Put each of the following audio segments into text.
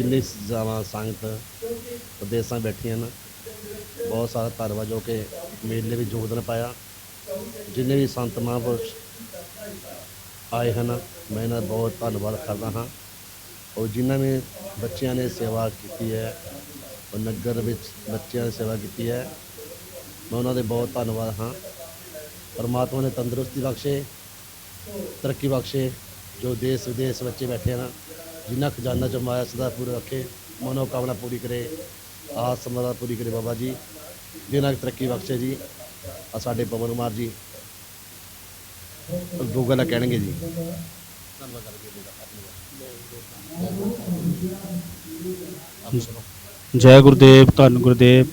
ਜਿੰਨੀ ਜਾਵਾਂ ਸੰਗਤ ਪ੍ਰਦੇਸਾਂ ਬੈਠੀਆਂ ਹਨ ਬਹੁਤ ਸਾਰਾ ਧੰਨਵਾਦ ਜੋ ਕਿ ਮੇਲੇ ਵਿੱਚ ਯੋਗਦਾਨ ਪਾਇਆ। ਜਿੰਨੇ ਵੀ ਸੰਤ ਮਹਾਂਪੁਰਸ਼ ਆਏ ਹਨ, ਮੈਂ ਇਹਨਾਂ ਦਾ ਬਹੁਤ ਧੰਨਵਾਦ ਕਰਦਾ ਹਾਂ। ਔਰ ਜਿਨ੍ਹਾਂ ਨੇ ਬੱਚਿਆਂ ਨੇ ਸੇਵਾ ਕੀਤੀ ਹੈ, ਔਰ ਨਗਰ ਵਿੱਚ ਬੱਚਿਆਂ ਦੀ ਸੇਵਾ ਕੀਤੀ ਹੈ, ਮੈਂ ਉਹਨਾਂ ਦੇ ਬਹੁਤ ਧੰਨਵਾਦ ਹਾਂ। ਪਰਮਾਤਮਾ ਨੇ ਤੰਦਰੁਸਤੀ ਬਖਸ਼ੇ, ਤਰੱਕੀ ਬਖਸ਼ੇ, ਜੋ ਦੇਸ਼ ਵਿਦੇਸ਼ ਬੱਚੇ ਬੈਠੇ ਹਨ ਜਿਨ੍ਹਾਂ ਖਜ਼ਾਨਾ ਜਮਾਇਆ ਸਦਾ ਪੂਰਾ ਰੱਖੇ, ਮਨੋਕਾਮਨਾ ਪੂਰੀ ਕਰੇ, ਆਸ ਸਮਰਾ ਪੂਰੀ ਕਰੇ ਬਾਬਾ ਜੀ। ਜਿਨ੍ਹਾਂ ਤਰੱਕੀ ਬਖਸ਼ੇ ਜੀ ਆ ਸਾਡੇ ਪਵਨ ਕੁਮਾਰ ਜੀ। ਦੋ ਗੱਲਾਂ ਕਹਿਣਗੇ ਜੀ। ਧੰਨਵਾਦ ਜੈ ਗੁਰਦੇਵ, ਧੰਨ ਗੁਰਦੇਵ।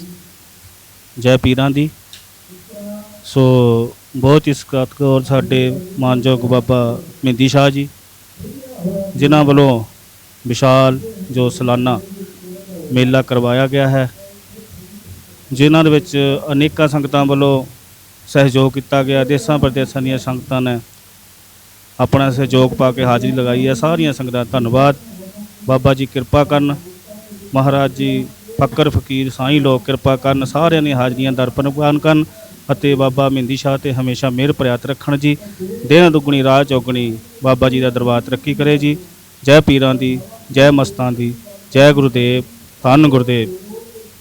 ਜੈ ਪੀਰਾਂ ਦੀ। ਸੋ ਬਹੁਤ ਹੀ ਸਤਿਕਾਰ ਸਾਡੇ ਮਾਨਯੋਗ ਬਾਬਾ ਮਹਿੰਦੀ ਸ਼ਾਹ ਜੀ, ਜਿਨ੍ਹਾਂ ਵੱਲੋਂ ਵਿਸ਼ਾਲ ਜੋ ਸਾਲਾਨਾ ਮੇਲਾ ਕਰਵਾਇਆ ਗਿਆ ਹੈ, ਜਿਨ੍ਹਾਂ ਦੇ ਵਿੱਚ ਅਨੇਕਾਂ ਸੰਗਤਾਂ ਵੱਲੋਂ ਸਹਿਯੋਗ ਕੀਤਾ ਗਿਆ, ਦੇਸਾਂ ਪ੍ਰਦੇਸਾਂ ਦੀਆਂ ਸੰਗਤਾਂ ਨੇ ਆਪਣਾ ਸਹਿਯੋਗ ਪਾ ਕੇ ਹਾਜ਼ਰੀ ਲਗਾਈ ਹੈ। ਸਾਰੀਆਂ ਸੰਗਤਾਂ ਦਾ ਧੰਨਵਾਦ। ਬਾਬਾ ਜੀ ਕਿਰਪਾ ਕਰਨ, ਮਹਾਰਾਜ ਜੀ ਫਕਰ ਫਕੀਰ ਸਾਈਂ ਲੋਕ ਕਿਰਪਾ ਕਰਨ, ਸਾਰਿਆਂ ਦੀਆਂ ਹਾਜ਼ਰੀਆਂ ਦਰ ਪ੍ਰਵਾਨ ਕਰਨ ਅਤੇ ਬਾਬਾ ਮਹਿੰਦੀ ਸ਼ਾਹ ਤੇ ਹਮੇਸ਼ਾ ਮਿਹਰ ਪ੍ਰਿਆਤ ਰੱਖਣ ਜੀ। ਦਿਨ ਦੁੱਗਣੀ, ਰਾਹ ਚੌਗਣੀ ਬਾਬਾ ਜੀ ਦਾ ਦਰਬਾਰ ਤਰੱਕੀ ਕਰੇ ਜੀ। ਜੈ ਪੀਰਾਂ ਦੀ ਜੈ ਮਸਤਾਂ ਦੀ ਜੈ ਗੁਰਦੇਵ ਧੰਨ ਗੁਰਦੇਵ।